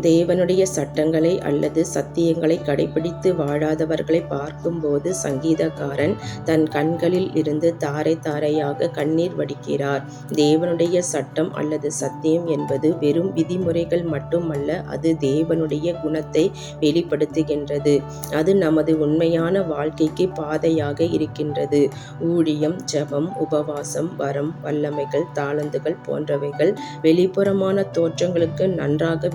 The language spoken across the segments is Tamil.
தேவனுடைய சட்டங்களை அல்லது சத்தியங்களை கடைபிடித்து வாழாதவர்களை பார்க்கும்போது சங்கீதக்காரன் தன் கண்களில் இருந்து தாரை தாரையாக கண்ணீர் வடிக்கிறார். தேவனுடைய சட்டம் அல்லது சத்தியம் என்பது வெறும் விதிமுறைகள் மட்டுமல்ல அது தேவனுடைய குணத்தை வெளிப்படுத்துகின்றது. அது நமது உண்மையான வாழ்க்கைக்கு பாதையாக இருக்கின்றது. ஊழியம் ஜெபம் உபவாசம் வரம் வல்லமைகள் தாளந்துகள் போன்றவைகள் வெளிப்புறமான தோற்றங்களுக்கு நன்றாக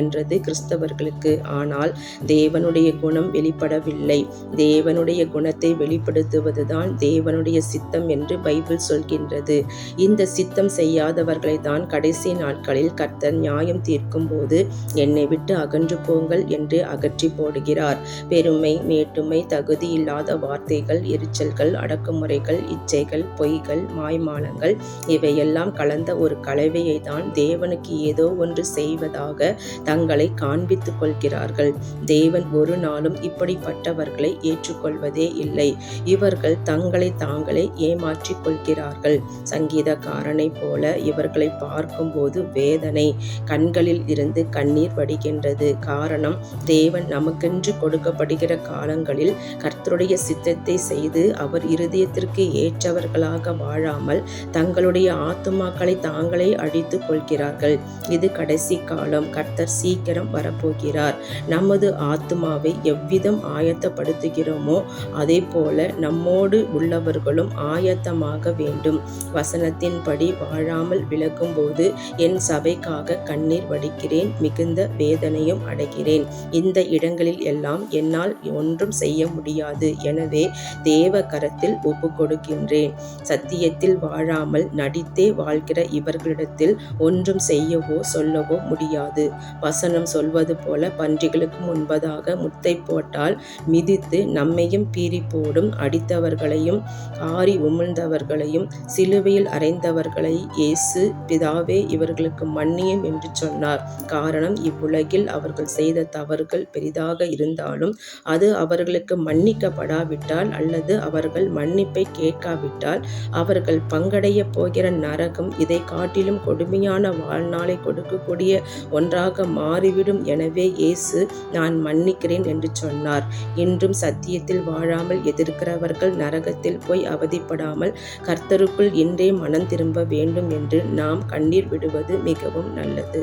வெளிப்படுகின்றது கிறிஸ்தவர்களுக்கு. ஆனால் தேவனுடைய குணம் வெளிப்படவில்லை. தேவனுடைய குணத்தை வெளிப்படுத்துவதுதான் தேவனுடைய சித்தம் என்று பைபிள் சொல்கின்றது. இந்த சித்தம் செய்யாதவர்களை தான் கடைசி நாட்களில் கர்த்தர் நியாயம் தீர்க்கும் போது என்னை விட்டு அகன்று போங்கள் என்று அகற்றி போடுகிறார். பெருமை மேட்டுமை தகுதி இல்லாத வார்த்தைகள் எரிச்சல்கள் அடக்குமுறைகள் இச்சைகள் பொய்கள் மாய்மானங்கள் இவையெல்லாம் கலந்த ஒரு கலவையை தான் தேவனுக்கு ஏதோ ஒன்று செய்வதாக தங்களை காண்பித்துக் கொள்கிறார்கள். தேவன் ஒரு நாளும் இப்படிப்பட்டவர்களை ஏற்றுக்கொள்வதே இல்லை. இவர்கள் தங்களை தாங்களே ஏமாற்றிக் கொள்கிறார்கள். சங்கீதக்காரனைப் போல இவர்களை பார்க்கும்போது வேதனை. கண்களில் இருந்து கண்ணீர் வடிகின்றது. காரணம் தேவன் நமக்கென்று கொடுக்கப்படுகிற காலங்களில் கர்த்தருடைய சித்தத்தை செய்து அவர் இருதயத்திற்கு ஏற்றவர்களாக வாழாமல் தங்களுடைய ஆத்துமாக்களை தாங்களே அழித்துக் கொள்கிறார்கள். இது கடைசி காலம். கர்த்தர் சீக்கிரம் வரப்போகிறார். நமது ஆத்மாவை எவ்விதம் ஆயத்தப்படுத்துகிறோமோ அதே போல நம்மோடு உள்ளவர்களும் ஆயத்தமாக வேண்டும். வசனத்தின்படி வாழாமல் விலகும்போது என் சபைக்காக கண்ணீர் வடிக்கிறேன் மிகுந்த வேதனையும் அடைகிறேன். இந்த இடங்களில் எல்லாம் என்னால் ஒன்றும் செய்ய முடியாது. எனவே தேவ கரத்தில் ஒப்பு கொடுக்கின்றேன் சத்தியத்தில் வாழாமல் நடித்தே வாழ்கிற இவர்களிடத்தில் ஒன்றும் செய்யவோ சொல்லவோ முடியாது. வசனம் சொல்வது போல பன்றிகளுக்கு முன்பதாக முத்தை போட்டால் மிதித்து நம்மையும் பீறி போடும் அடித்தவர்களையும் ஆறி உமிழ்ந்தவர்களையும் சிலுவையில் அறைந்தவர்களை இயேசு பிதாவே இவர்களுக்கு மன்னியும் என்று சொன்னார். காரணம் இவ்வுலகில் அவர்கள் செய்த தவறுகள் பெரிதாக இருந்தாலும் அது அவர்களுக்கு மன்னிக்கப்படாவிட்டால் அல்லது அவர்கள் மன்னிப்பை கேட்காவிட்டால் அவர்கள் பங்கடைய போகிற நரகம் இதை காட்டிலும் கொடுமையான வாழ்நாளை கொடுக்கக்கூடிய ஒன்றாக மாறிவிடும். எனவே இயேசு நான் மன்னிக்கிறேன் என்று சொன்னார். இன்றும் சத்தியத்தில் வாழாமல் எதிர்க்கிறவர்கள் நரகத்தில் போய் அவதிப்படாமல் கர்த்தருக்குள் இன்றே மனம் திரும்ப வேண்டும் என்று நாம் கண்ணீர் விடுவது மிகவும் நல்லது.